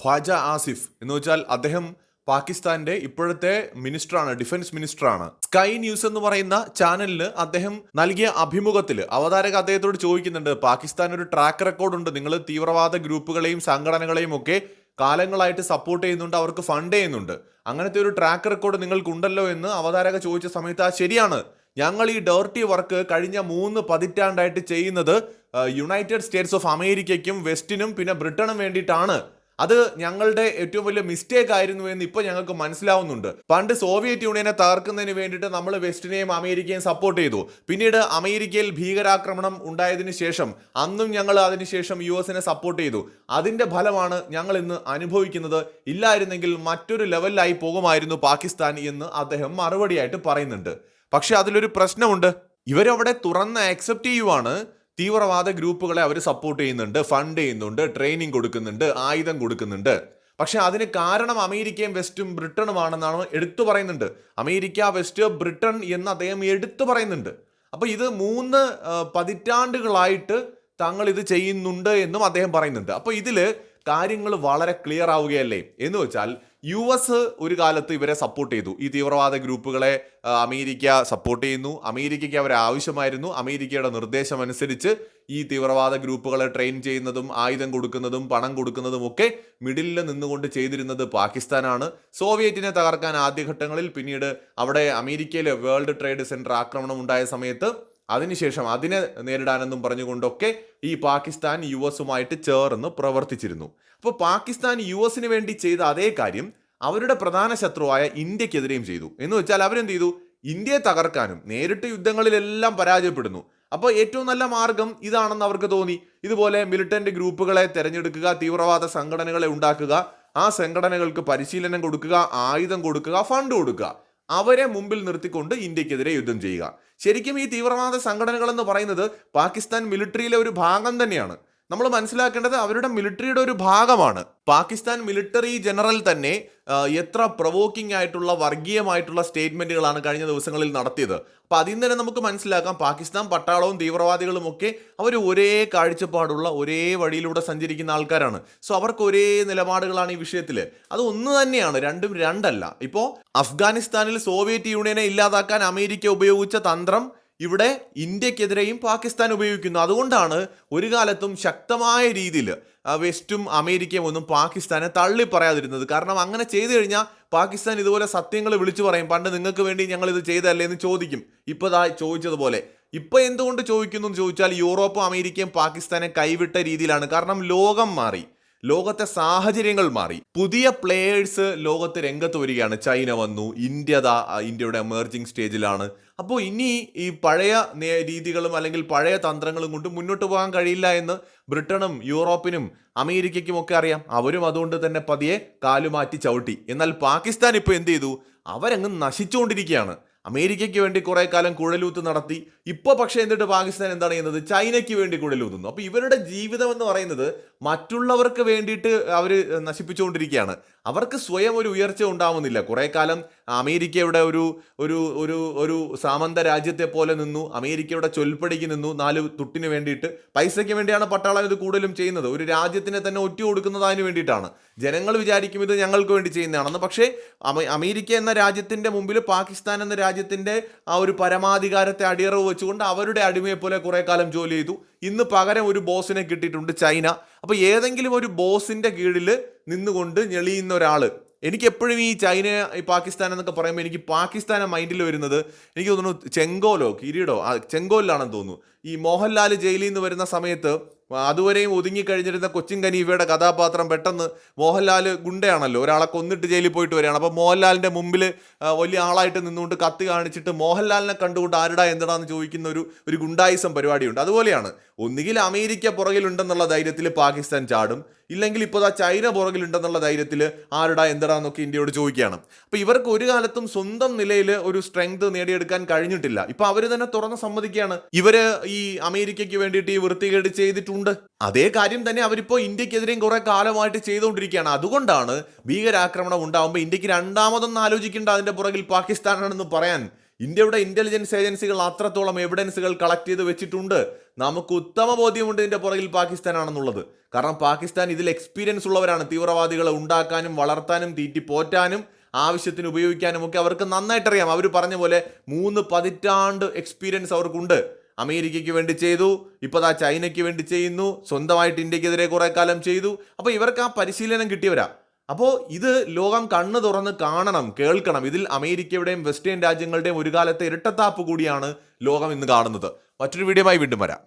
ഖ്വാജ ആസിഫ് എന്ന് വെച്ചാൽ അദ്ദേഹം പാകിസ്ഥാന്റെ ഇപ്പോഴത്തെ മിനിസ്റ്ററാണ് ഡിഫൻസ് മിനിസ്റ്ററാണ്. സ്കൈ ന്യൂസ് എന്ന് പറയുന്ന ചാനലിന് അദ്ദേഹം നൽകിയ അഭിമുഖത്തിൽ അവതാരക അദ്ദേഹത്തോട് ചോദിക്കുന്നുണ്ട് പാകിസ്ഥാൻ ഒരു ട്രാക്ക് റെക്കോർഡ് ഉണ്ട്. നിങ്ങൾ തീവ്രവാദ ഗ്രൂപ്പുകളെയും സംഘടനകളെയും ഒക്കെ കാലങ്ങളായിട്ട് സപ്പോർട്ട് ചെയ്യുന്നുണ്ട് അവർക്ക് ഫണ്ട് ചെയ്യുന്നുണ്ട്. അങ്ങനത്തെ ഒരു ട്രാക്ക് റെക്കോർഡ് നിങ്ങൾക്കുണ്ടല്ലോ എന്ന് അവതാരക ചോദിച്ച സമയത്ത് ആ ശരിയാണ്. ഞങ്ങൾ ഈ ഡേർട്ടി വർക്ക് കഴിഞ്ഞ മൂന്ന് പതിറ്റാണ്ടായിട്ട് ചെയ്യുന്നത് യുണൈറ്റഡ് സ്റ്റേറ്റ്സ് ഓഫ് അമേരിക്കയ്ക്കും വെസ്റ്റിനും പിന്നെ ബ്രിട്ടനും വേണ്ടിയിട്ടാണ്. അത് ഞങ്ങളുടെ ഏറ്റവും വലിയ മിസ്റ്റേക്ക് ആയിരുന്നു എന്ന് ഇപ്പൊ ഞങ്ങൾക്ക് മനസ്സിലാവുന്നുണ്ട്. പണ്ട് സോവിയറ്റ് യൂണിയനെ തകർക്കുന്നതിന് വേണ്ടിയിട്ട് നമ്മൾ വെസ്റ്റിനെയും അമേരിക്കയും സപ്പോർട്ട് ചെയ്തു. പിന്നീട് അമേരിക്കയിൽ ഭീകരാക്രമണം ഉണ്ടായതിന് ശേഷം അന്നും ഞങ്ങൾ അതിനുശേഷം യു എസിനെ സപ്പോർട്ട് ചെയ്തു. അതിന്റെ ഫലമാണ് ഞങ്ങൾ ഇന്ന് അനുഭവിക്കുന്നത്. ഇല്ലായിരുന്നെങ്കിൽ മറ്റൊരു ലെവലിലായി പോകുമായിരുന്നു പാകിസ്ഥാൻ എന്ന് അദ്ദേഹം മറുപടിയായിട്ട് പറയുന്നുണ്ട്. പക്ഷെ അതിലൊരു പ്രശ്നമുണ്ട്. ഇവരവിടെ തുറന്ന് ആക്സെപ്റ്റ് ചെയ്യുവാണ്. തീവ്രവാദ ഗ്രൂപ്പുകളെ അവർ സപ്പോർട്ട് ചെയ്യുന്നുണ്ട് ഫണ്ട് ചെയ്യുന്നുണ്ട് ട്രെയിനിങ് കൊടുക്കുന്നുണ്ട് ആയുധം കൊടുക്കുന്നുണ്ട്. പക്ഷെ അതിന് കാരണം അമേരിക്കയും വെസ്റ്റും ബ്രിട്ടനുമാണെന്നാണ് എടുത്തു പറയുന്നുണ്ട്. അമേരിക്ക വെസ്റ്റ് ബ്രിട്ടൻ എന്ന് അദ്ദേഹം എടുത്തു പറയുന്നുണ്ട്. അപ്പോൾ ഇത് മൂന്ന് പതിറ്റാണ്ടുകളായിട്ട് തങ്ങൾ ഇത് ചെയ്യുന്നുണ്ട് എന്നും അദ്ദേഹം പറയുന്നുണ്ട്. അപ്പോൾ ഇതിൽ കാര്യങ്ങൾ വളരെ ക്ലിയർ ആവുകയല്ലേ? എന്ന് വെച്ചാൽ യു എസ് ഒരു കാലത്ത് ഇവരെ സപ്പോർട്ട് ചെയ്തു. ഈ തീവ്രവാദ ഗ്രൂപ്പുകളെ അമേരിക്ക സപ്പോർട്ട് ചെയ്യുന്നു. അമേരിക്കയ്ക്ക് അവരെ ആവശ്യമായിരുന്നു. അമേരിക്കയുടെ നിർദ്ദേശം അനുസരിച്ച് ഈ തീവ്രവാദ ഗ്രൂപ്പുകളെ ട്രെയിൻ ചെയ്യുന്നതും ആയുധം കൊടുക്കുന്നതും പണം കൊടുക്കുന്നതും ഒക്കെ മിഡിലിൽ നിന്നുകൊണ്ട് ചെയ്തിരുന്നത് പാകിസ്ഥാനാണ്. സോവിയറ്റിനെ തകർക്കാൻ ആദ്യഘട്ടങ്ങളിൽ പിന്നീട് അവിടെ അമേരിക്കയിലെ വേൾഡ് ട്രേഡ് സെന്റർ ആക്രമണം ഉണ്ടായ സമയത്ത് അതിനുശേഷം അതിനെ നേരിടാനെന്നും പറഞ്ഞുകൊണ്ടൊക്കെ ഈ പാകിസ്ഥാൻ യു എസുമായിട്ട് ചേർന്ന് പ്രവർത്തിച്ചിരുന്നു. അപ്പോൾ പാകിസ്ഥാൻ യു എസിന് വേണ്ടി ചെയ്ത അതേ കാര്യം അവരുടെ പ്രധാന ശത്രുവായ ഇന്ത്യക്കെതിരെയും ചെയ്തു. എന്ന് വെച്ചാൽ അവരെന്ത് ചെയ്തു ഇന്ത്യയെ തകർക്കാനും നേരിട്ട് യുദ്ധങ്ങളിലെല്ലാം പരാജയപ്പെടുന്നു. അപ്പോൾ ഏറ്റവും നല്ല മാർഗം ഇതാണെന്ന് അവർക്ക് തോന്നി. ഇതുപോലെ മിലിറ്റന്റ് ഗ്രൂപ്പുകളെ തിരഞ്ഞെടുക്കുക തീവ്രവാദ സംഘടനകളെ ഉണ്ടാക്കുക ആ സംഘടനകൾക്ക് പരിശീലനം കൊടുക്കുക ആയുധം കൊടുക്കുക ഫണ്ട് കൊടുക്കുക. അവരെ മുമ്പിൽ നിർത്തിക്കൊണ്ട് ഇന്ത്യക്കെതിരെ യുദ്ധം ചെയ്യുക. ശരിക്കും ഈ തീവ്രവാദ സംഘടനകൾ എന്ന് പറയുന്നത് പാകിസ്ഥാൻ മിലിറ്ററിയിലെ ഒരു ഭാഗം തന്നെയാണ്. നമ്മൾ മനസ്സിലാക്കേണ്ടത് അവരുടെ മിലിറ്ററിയുടെ ഒരു ഭാഗമാണ്. പാകിസ്ഥാൻ മിലിറ്ററി ജനറൽ തന്നെ എത്ര പ്രൊവോക്കിംഗ് ആയിട്ടുള്ള വർഗീയമായിട്ടുള്ള സ്റ്റേറ്റ്മെന്റുകളാണ് കഴിഞ്ഞ ദിവസങ്ങളിൽ നടത്തിയത്. അപ്പോൾ അതിൽ നിന്ന് തന്നെ നമുക്ക് മനസ്സിലാക്കാം പാകിസ്ഥാൻ പട്ടാളവും തീവ്രവാദികളും ഒക്കെ അവർ ഒരേ കാഴ്ചപ്പാടുള്ള ഒരേ വഴിയിലൂടെ സഞ്ചരിക്കുന്ന ആൾക്കാരാണ്. സോ അവർക്ക് ഒരേ നിലപാടുകളാണ് ഈ വിഷയത്തിൽ അത് ഒന്ന് തന്നെയാണ് രണ്ടും രണ്ടല്ല. ഇപ്പോൾ അഫ്ഗാനിസ്ഥാനിൽ സോവിയറ്റ് യൂണിയനെ ഇല്ലാതാക്കാൻ അമേരിക്ക ഉപയോഗിച്ച തന്ത്രം ഇവിടെ ഇന്ത്യക്കെതിരെയും പാകിസ്ഥാൻ ഉപയോഗിക്കുന്നു. അതുകൊണ്ടാണ് ഒരു കാലത്തും ശക്തമായ രീതിയിൽ വെസ്റ്റും അമേരിക്കയും ഒന്നും പാകിസ്ഥാനെ തള്ളി പറയാതിരുന്നത്. കാരണം അങ്ങനെ ചെയ്തു കഴിഞ്ഞാൽ പാകിസ്ഥാൻ ഇതുപോലെ സത്യങ്ങൾ വിളിച്ചു പറയും. പണ്ട് നിങ്ങൾക്ക് വേണ്ടി ഞങ്ങൾ ഇത് ചെയ്തല്ലേ എന്ന് ചോദിക്കും. ഇപ്പോൾ ദാ ചോദിച്ചതുപോലെ. ഇപ്പൊ എന്തുകൊണ്ട് ചോദിക്കുന്നു എന്ന് ചോദിച്ചാൽ യൂറോപ്പും അമേരിക്കയും പാകിസ്ഥാനെ കൈവിട്ട രീതിയിലാണ്. കാരണം ലോകം മാറി. ലോകത്തെ സാഹചര്യങ്ങൾ മാറി. പുതിയ പ്ലേയേഴ്സ് ലോകത്ത് രംഗത്ത് വരികയാണ്. ചൈന വന്നു. ഇന്ത്യ ഇന്ത്യയുടെ എമേർജിങ് സ്റ്റേജിലാണ് അപ്പോൾ ഇനി ഈ പഴയ രീതികളും അല്ലെങ്കിൽ പഴയ തന്ത്രങ്ങളും കൊണ്ട് മുന്നോട്ട് പോകാൻ കഴിയില്ല എന്ന് ബ്രിട്ടനും യൂറോപ്പിനും അമേരിക്കയ്ക്കും ഒക്കെ അറിയാം. അവരും അതുകൊണ്ട് തന്നെ പതിയെ കാലുമാറ്റി ചവിട്ടി. എന്നാൽ പാകിസ്ഥാൻ ഇപ്പോൾ എന്ത് ചെയ്തു? അവരങ്ങ് നശിച്ചുകൊണ്ടിരിക്കുകയാണ്. അമേരിക്കയ്ക്ക് വേണ്ടി കുറേ കാലം കുഴലൂത്ത് നടത്തി. ഇപ്പോൾ പക്ഷേ എന്നിട്ട് പാകിസ്ഥാൻ എന്താണ് ചെയ്യുന്നത്? ചൈനയ്ക്ക് വേണ്ടി കുഴലൂത്തുന്നു അപ്പോൾ ഇവരുടെ ജീവിതം എന്ന് പറയുന്നത് മറ്റുള്ളവർക്ക് വേണ്ടിയിട്ട് അവർ നശിപ്പിച്ചുകൊണ്ടിരിക്കുകയാണ്. അവർക്ക് സ്വയം ഒരു ഉയർച്ച ഉണ്ടാവുന്നില്ല. കുറേ കാലം അമേരിക്കയുടെ ഒരു ഒരു ഒരു ഒരു സാമന്ത രാജ്യത്തെ പോലെ നിന്നു അമേരിക്കയുടെ ചൊൽപ്പടിക്ക് നിന്നു നാല് തുട്ടിന് വേണ്ടിയിട്ട്. പൈസയ്ക്ക് വേണ്ടിയാണ് പട്ടാളം ഇത് കൂടുതലും ചെയ്യുന്നത്. ഒരു രാജ്യത്തിനെ തന്നെ ഒറ്റ കൊടുക്കുന്നത് അതിന് വേണ്ടിയിട്ടാണ്. ജനങ്ങൾ വിചാരിക്കും ഇത് ഞങ്ങൾക്ക് വേണ്ടി ചെയ്യുന്നതാണെന്ന്. പക്ഷേ അമേരിക്ക എന്ന രാജ്യത്തിന്റെ മുമ്പിൽ പാകിസ്ഥാൻ എന്ന രാജ്യത്തിന്റെ ആ ഒരു പരമാധികാരത്തെ അടിയറവ് വെച്ചുകൊണ്ട് അവരുടെ അടിമയെ പോലെ കുറെ കാലം ജോലി ചെയ്തു. ഇന്ന് പകരം ഒരു ബോസിനെ കിട്ടിയിട്ടുണ്ട് ചൈന. അപ്പോൾ ഏതെങ്കിലും ഒരു ബോസിന്റെ കീഴിൽ നിന്നുകൊണ്ട് ഞെളിയുന്ന ഒരാൾ എനിക്ക് എപ്പോഴും ഈ ചൈന ഈ പാകിസ്ഥാൻ എന്നൊക്കെ പറയുമ്പോൾ എനിക്ക് പാകിസ്ഥാനെ മൈൻഡിൽ വരുന്നത് എനിക്ക് തോന്നുന്നു ചെങ്കോലോ കിരീടോ ചെങ്കോലിലാണെന്ന് തോന്നുന്നു. ഈ മോഹൻലാൽ ജയിലിൽ നിന്ന് വരുന്ന സമയത്ത് അതുവരെയും ഒതുങ്ങിക്കഴിഞ്ഞിരുന്ന കൊച്ചിൻ കനീഫയുടെ കഥാപാത്രം പെട്ടെന്ന് മോഹൻലാൽ ഗുണ്ടയാണല്ലോ. ഒരാളെ കൊന്നിട്ട് ജയിലിൽ പോയിട്ട് വരികയാണ്. അപ്പോൾ മോഹൻലാലിന്റെ മുമ്പിൽ വലിയ ആളായിട്ട് നിന്നുകൊണ്ട് കത്തി കാണിച്ചിട്ട് മോഹൻലാലിനെ കണ്ടുകൊണ്ട് ആരുടാ എന്താണെന്ന് ചോദിക്കുന്ന ഒരു ഒരു ഗുണ്ടായിസം പരിപാടിയുണ്ട്. അതുപോലെയാണ് ഒന്നുകിൽ അമേരിക്ക പുറകിലുണ്ടെന്നുള്ള ധൈര്യത്തിൽ പാകിസ്ഥാൻ ചാടും ഇല്ലെങ്കിൽ ഇപ്പോൾ ആ ചൈന പുറകിലുണ്ടെന്നുള്ള ധൈര്യത്തിൽ ആരുടാ എന്തടാന്നൊക്കെ ഇന്ത്യയോട് ചോദിക്കുകയാണ്. അപ്പോൾ ഇവർക്ക് ഒരു കാലത്തും സ്വന്തം നിലയിൽ ഒരു സ്ട്രെങ്ത് നേടിയെടുക്കാൻ കഴിഞ്ഞിട്ടില്ല. ഇപ്പോൾ അവർ തന്നെ തുറന്ന് സമ്മതിക്കുകയാണ്. ഇവർ ഈ അമേരിക്കയ്ക്ക് വേണ്ടിയിട്ട് ഈ വൃത്തികേട് ചെയ്തിട്ടുണ്ട്. അതേ കാര്യം തന്നെ അവരിപ്പോൾ ഇന്ത്യക്കെതിരെയും കുറേ കാലമായിട്ട് ചെയ്തുകൊണ്ടിരിക്കുകയാണ്. അതുകൊണ്ടാണ് ഭീകരാക്രമണം ഉണ്ടാകുമ്പോൾ ഇന്ത്യയ്ക്ക് രണ്ടാമതൊന്നും ആലോചിക്കേണ്ട അതിന്റെ പുറകിൽ പാകിസ്ഥാനാണെന്ന് പറയാൻ ഇന്ത്യയുടെ ഇന്റലിജൻസ് ഏജൻസികൾ അത്രത്തോളം എവിഡൻസുകൾ കളക്ട് ചെയ്ത് വെച്ചിട്ടുണ്ട്. നമുക്ക് ഉത്തമ ബോധ്യമുണ്ട് ഇതിന്റെ പുറകിൽ പാകിസ്ഥാനാണെന്നുള്ളത്. കാരണം പാകിസ്ഥാൻ ഇതിൽ എക്സ്പീരിയൻസ് ഉള്ളവരാണ്. തീവ്രവാദികളെ ഉണ്ടാക്കാനും വളർത്താനും തീറ്റി പോറ്റാനും ആവശ്യത്തിന് ഉപയോഗിക്കാനും ഒക്കെ അവർക്ക് നന്നായിട്ടറിയാം. അവർ പറഞ്ഞ പോലെ മൂന്ന് പതിറ്റാണ്ട് എക്സ്പീരിയൻസ് അവർക്കുണ്ട്. അമേരിക്കയ്ക്ക് വേണ്ടി ചെയ്തു ഇപ്പോൾ ആ ചൈനയ്ക്ക് വേണ്ടി ചെയ്യുന്നു സ്വന്തമായിട്ട് ഇന്ത്യക്കെതിരെ കുറേ കാലം ചെയ്തു. അപ്പോൾ ഇവർക്ക് ആ പരിശീലനം കിട്ടിയവരാ. അപ്പോൾ ഇത് ലോകം കണ്ണ് തുറന്ന് കാണണം കേൾക്കണം. ഇതിൽ അമേരിക്കയുടെയും വെസ്റ്റേൺ രാജ്യങ്ങളുടെയും ഒരു കാലത്തെ ഇരട്ടത്താപ്പ് കൂടിയാണ് ലോകം ഇന്ന് കാണുന്നത്. മറ്റൊരു വീഡിയോയുമായി വീണ്ടും വരാം.